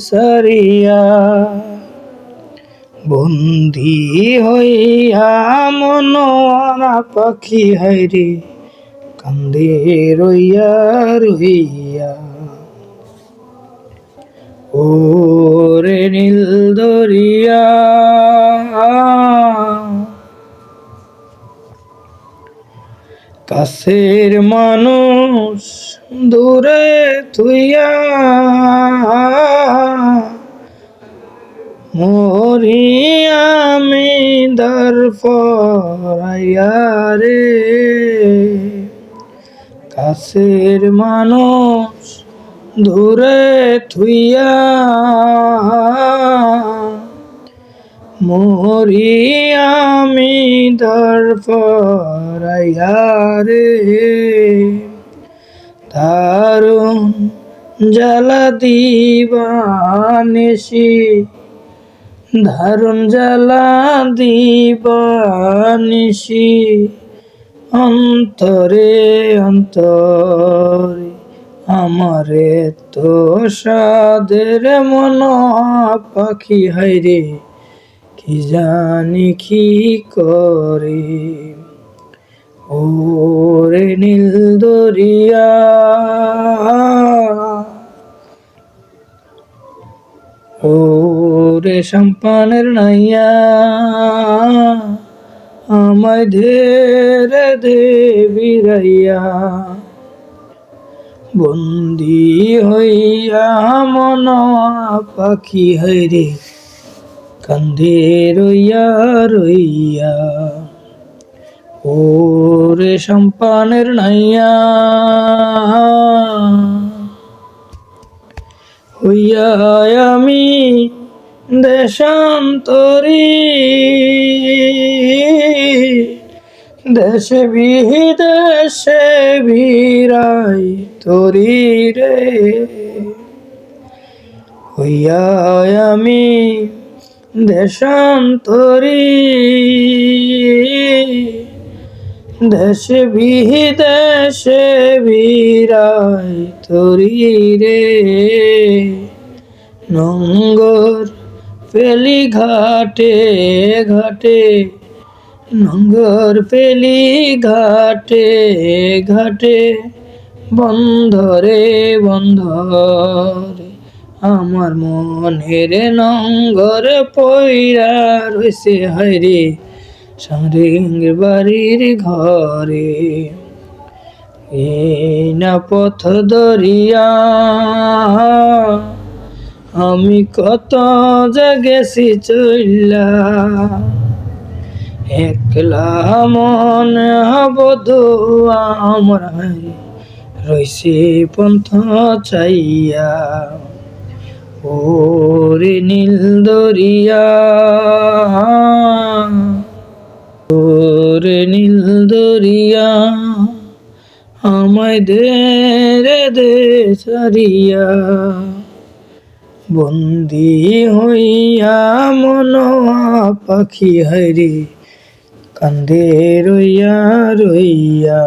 সারিয়া বন্দি হইয়া মনোয়ারা পাখি হাইরে কান্দে রইয়া রইয়া ও রে নীল দরিয়া কাছের মানুষ দূরে তুইয়া মরি আমি দরফরাইয়া রে। মানুষ দূরে থুইয়া মরি আমি দরফরাইয়া রে। দারুণ জ্বালা দিবানিসি দারুণ জ্বালা দিবানিসি অন্তরে অন্তরে আমারে তো সাদের মন পাখি হাইরে কি জানি কি করে? ওরে নীল দরিয়া। ওরে সম্পানের নাইয়া, আমায় ধেরে দেবী রাইয়া বন্দি হইয়া মন পাখি হইরে কান্দে রইয়া রইয়া। ওরে সম্পানের নাইয়া। হইয়া আমি দেশান্তরী। দেশে বিদেশে বিরাই তরি রে। হইয়া আমি দেশান্তরী। দেশে বিদেশে বিরাই তরি রে। নঙ্গর পেলি ঘাটে ঘাটে নঙ্গর পেলি ঘাটে ঘাটে বন্ধরে বন্ধরে আমার মনের নঙ্গর পইরা রয়েছে হরে সারিং বাড়ির ঘরে এই না পথ দরিয়া আমি কত জাগেছি চইলা, একলা মন বধু আমার রইছে পন্থ চাইয়া। ওরে নীল দরিয়া, ওরে নীল দরিয়া, আমায় দে রে দে সারিয়া। বন্দি হইয়া মন পাখি হরি কান্দে রইয়া রইয়া।